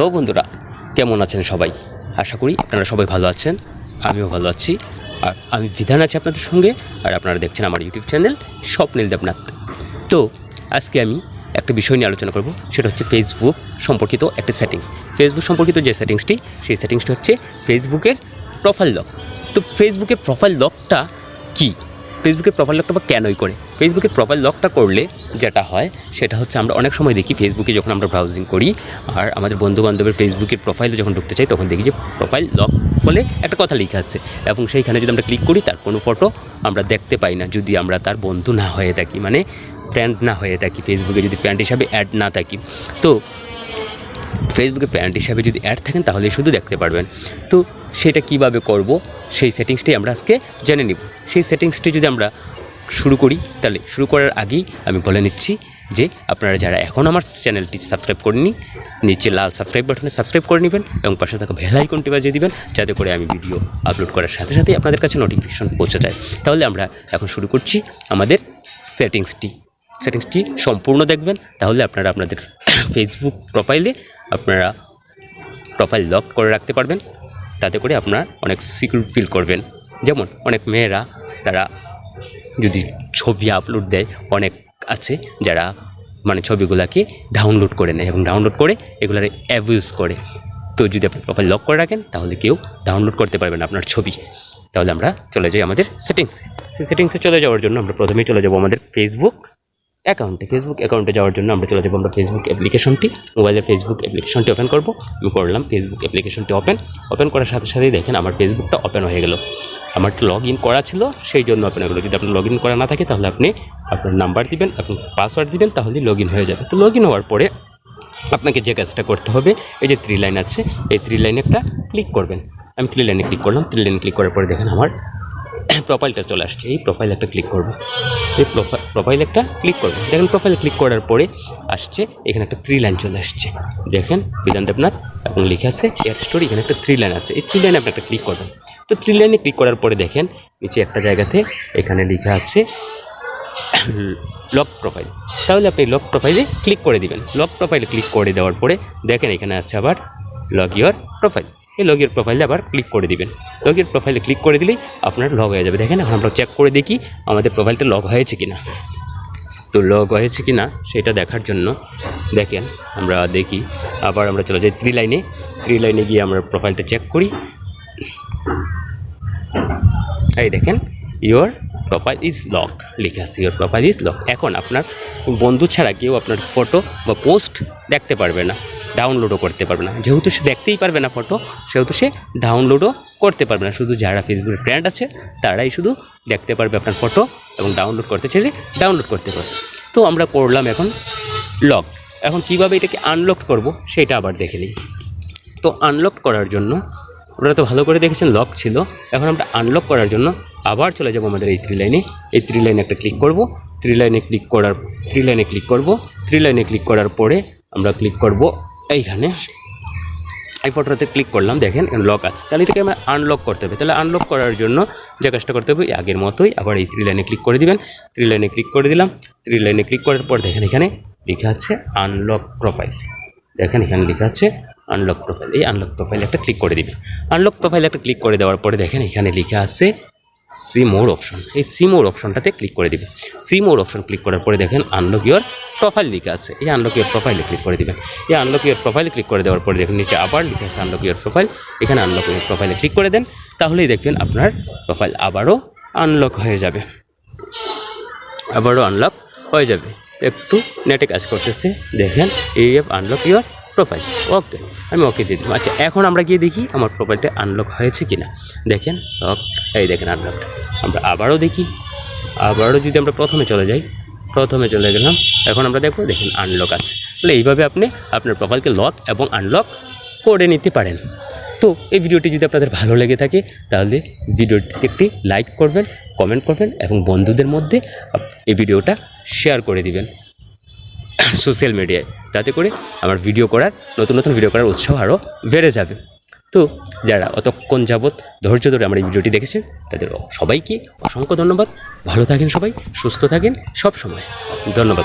তো বন্ধুরা, কেমন আছেন সবাই? আশা করি আপনারা সবাই ভালো আছেন, আমিও ভালো আছি। আর আমি বিধান আছি আপনাদের সঙ্গে, আর আপনারা দেখছেন আমার ইউটিউব চ্যানেল স্বপ্নীল দেবনাথ। তো আজকে আমি একটা বিষয় নিয়ে আলোচনা করব, সেটা হচ্ছে ফেসবুক সম্পর্কিত একটা সেটিংস ফেসবুক সম্পর্কিত যে সেটিংসটি সেই সেটিংসটি হচ্ছে ফেসবুকের প্রোফাইল লক তো ফেসবুকের প্রোফাইল লকটা কী? ফেসবুকের প্রোফাইল লকটা বা কেনই করে? ফেসবুকের প্রোফাইল লকটা করলে যেটা হয়, সেটা হচ্ছে আমরা অনেক সময় দেখি ফেসবুকে যখন আমরা ব্রাউজিং করি, আর আমাদের বন্ধু বান্ধবের ফেসবুকের প্রোফাইলে যখন ঢুকতে চাই, তখন দেখি যে প্রোফাইল লক বলে একটা কথা লেখা আছে। এবং সেইখানে যদি আমরা ক্লিক করি, তার কোনো ফটো আমরা দেখতে পাই না। যদি আমরা তার বন্ধু না হয়ে থাকি মানে ফ্রেন্ড না হয়ে থাকি ফেসবুকে যদি ফ্রেন্ড হিসাবে অ্যাড না থাকি। তো ফেসবুকে ফ্রেন্ড হিসাবে যদি অ্যাড থাকেন, তাহলে শুধু দেখতে পারবেন। তো সেটা কীভাবে করব? সেই সেটিংসটি আমরা আজকে জেনে নিব। সেই সেটিংসটি যদি আমরা শুরু করি, তাহলে শুরু করার আগেই আমি বলে নিচ্ছি যে, আপনারা যারা এখন আমার চ্যানেলটি সাবস্ক্রাইব করেননি, নিচে লাল সাবস্ক্রাইব বাটনে সাবস্ক্রাইব করে নেবেন এবং পাশে থাকা বেল আইকনটি বাজিয়ে দিবেন, যাতে করে আমি ভিডিও আপলোড করার সাথে সাথেই আপনাদের কাছে নোটিফিকেশন পৌঁছে যায়। তাহলে আমরা এখন শুরু করছি আমাদের সেটিংসটি সেটিংসটি সম্পূর্ণ দেখবেন, তাহলে আপনারা আপনাদের ফেসবুক প্রোফাইলে আপনারা প্রোফাইল লক করে রাখতে পারবেন। তাতে করে আপনার অনেক সিকিউর ফিল করবেন। যেমন অনেক মেয়েরা তারা যদি ছবি আপলোড দেয়, অনেক আছে যারা মানে ছবিগুলোকে ডাউনলোড করে নেয় এবং ডাউনলোড করে এগুলার অ্যাবিউজ করে। তো যদি আপনি প্রোফাইল লক করে রাখেন, তাহলে কেউ ডাউনলোড করতে পারবে না আপনার ছবি। তাহলে আমরা চলে যাই আমাদের সেটিংসে সেই সেটিংসে চলে যাওয়ার জন্য আমরা প্রথমেই চলে যাব আমাদের ফেসবুক অ্যাকাউন্টে ফেসবুক অ্যাকাউন্টে যাওয়ার জন্য আমরা চলে যাব আমরা ফেসবুক অ্যাপ্লিকেশনটি মোবাইলে ফেসবুক অ্যাপ্লিকেশনটি ওপেন করব। আমি করলাম ফেসবুক অ্যাপ্লিকেশনটি ওপেন ওপেন করার সাথে সাথেই দেখেন আমার ফেসবুকটা ওপেন হয়ে গেল। আমার লগ ইন করা ছিল, সেই জন্য ওপেন হয়ে গেলো। যদি আপনার লগ ইন করা না থাকে, তাহলে আপনি আপনার নাম্বার দিবেন এবং পাসওয়ার্ড দিবেন তাহলেই লগ ইন হয়ে যাবে। তো লগ ইন হওয়ার পরে আপনাকে যে কাজটা করতে হবে, এই যে থ্রি লাইন আছে, এই থ্রি লাইনে একটা ক্লিক করবেন। আমি থ্রি লাইনে ক্লিক করলাম থ্রি লাইনে ক্লিক করার পরে দেখেন আমার প্রোফাইলটা চলে আসছে। এই প্রোফাইল একটা ক্লিক করব। এই প্রোফাইল একটা ক্লিক করব। দেখেন প্রোফাইলে ক্লিক করার পরে আসছে, এখানে একটা থ্রি লাইন চলে আসছে। দেখেন, বিধান দেবনাথ এবং লিখে আছে এয়ার স্টোরি এখানে একটা থ্রি লাইন আছে। এই থ্রি লাইনে আপনি একটা ক্লিক করবেন। তো থ্রি লাইনে ক্লিক করার পরে দেখেন, নিচে একটা জায়গাতে এখানে লেখা আছে লক প্রোফাইল তাহলে আপনি লক প্রোফাইলে ক্লিক করে দিবেন। লক প্রোফাইলে ক্লিক করে দেওয়ার পরে দেখেন এখানে আছে আবার লগ ইউর প্রোফাইল এই লগ ইউর প্রোফাইলে আবার ক্লিক করে দিবেন। লগ ইউর প্রোফাইলে ক্লিক করে দিলেই আপনার লগ হয়ে যাবে। দেখেন, এখন আমরা চেক করে দেখি আমাদের প্রোফাইলটা লগ হয়েছে কি না তো লগ হয়েছে কি না সেটা দেখার জন্য দেখেন, আমরা দেখি। আবার আমরা চলে যাই থ্রি লাইনে থ্রি লাইনে গিয়ে আমরা প্রোফাইলটা চেক করি। এই দেখেন ইওর প্রোফাইল ইজ লক লিখে আছে ইওর প্রোফাইল ইজ লক এখন আপনার বন্ধু ছাড়া কেউ আপনার ফটো বা পোস্ট দেখতে পারবে না। ডাউনলোডও করতে পারবে না। যেহেতু সে দেখতেই পারবে না ফটো সেহেতু সে ডাউনলোডও করতে পারবে না। শুধু যারা ফেসবুকের ফ্রেন্ড আছে, তারাই শুধু দেখতে পারবে আপনার ফটো এবং ডাউনলোড করতে চাইলে ডাউনলোড করতে পারবে। তো আমরা করলাম এখন লক এখন কীভাবে এটাকে আনলক করব, সেটা আবার দেখে নিই। তো আনলক করার জন্য, আপনারা তো ভালো করে দেখেছেন লক ছিল। এখন আমরা আনলক করার জন্য আবার চলে যাব আমাদের এই থ্রি লাইনে এই থ্রি লাইনে একটা ক্লিক করব। থ্রি লাইনে ক্লিক করার থ্রি লাইনে ক্লিক করব। থ্রি লাইনে ক্লিক করার পরে আমরা ক্লিক করব এইখানে। এই ফটোটাতে ক্লিক করলাম, দেখেন লক আছে। তাহলে এটাকে আমরা আনলক করতে হবে। তাহলে আনলক করার জন্য যে কাজটা করতে হবে, আগের মতোই আবার এই থ্রি লাইনে ক্লিক করে দিবেন। থ্রি লাইনে ক্লিক করে দিলাম। থ্রি লাইনে ক্লিক করার পর দেখেন এখানে লেখা আছে আনলক প্রোফাইল দেখেন এখানে লেখা আছে আনলক প্রোফাইল এই আনলক প্রোফাইল একটা ক্লিক করে দিবেন। আনলক প্রোফাইল একটা ক্লিক করে দেওয়ার পরে দেখেন এখানে লেখা আছে সি মোর অপশন। এই সি মোর অপশনটাতে ক্লিক করে দিবেন সি মোর অপশন ক্লিক করার পরে দেখেন আনলক ইউর প্রোফাইল লিখে আছে। এই আনলক ইউর প্রোফাইলে ক্লিক করে দিবেন। এই আনলক ইউর প্রোফাইলে ক্লিক করে দেওয়ার পরে দেখেন নিচে আবার লিখে আছে আনলক ইউর প্রোফাইল এখানে আনলক ইউর প্রোফাইলে ক্লিক করে দেন। তাহলেই দেখবেন আপনার প্রোফাইল আবারও আনলক হয়ে যাবে। আবারও আনলক হয়ে যাবে। একটু নেটে কাজ করতেছে। দেখেন এই app unlock your profile okay আমি ওকে দিয়ে দিলাম। আচ্ছা এখন আমরা গিয়ে দেখি আমার প্রোফাইলটা আনলক হয়েছে কি না দেখেন এই দেখেন আনলকটা আমরা আবারও দেখি। আবারও যদি আমরা প্রথমে চলে যাই, প্রথমে চলে গেলাম। এখন আমরা দেখব, দেখেন আনলক আছে। তাহলে এইভাবে আপনি আপনার প্রোফাইলকে লক এবং আনলক করে নিতে পারেন। তো এই ভিডিওটি যদি আপনাদের ভালো লেগে থাকে, তাহলে ভিডিওটিতে একটি লাইক করবেন কমেন্ট করবেন এবং বন্ধুদের মধ্যে এই ভিডিওটা শেয়ার করে দিবেন। সোশ্যাল মিডিয়ায় তাতে করে আমার ভিডিও করার, নতুন নতুন ভিডিও করার উৎসাহ আরও বেড়ে যাবে। তো যারা অতক্ষণ যাবৎ ধৈর্য ধরে আমার এই ভিডিওটি দেখেছেন, তাদের সবাইকে অসংখ্য ধন্যবাদ। ভালো থাকেন সবাই, সুস্থ থাকেন সব সময় ধন্যবাদ।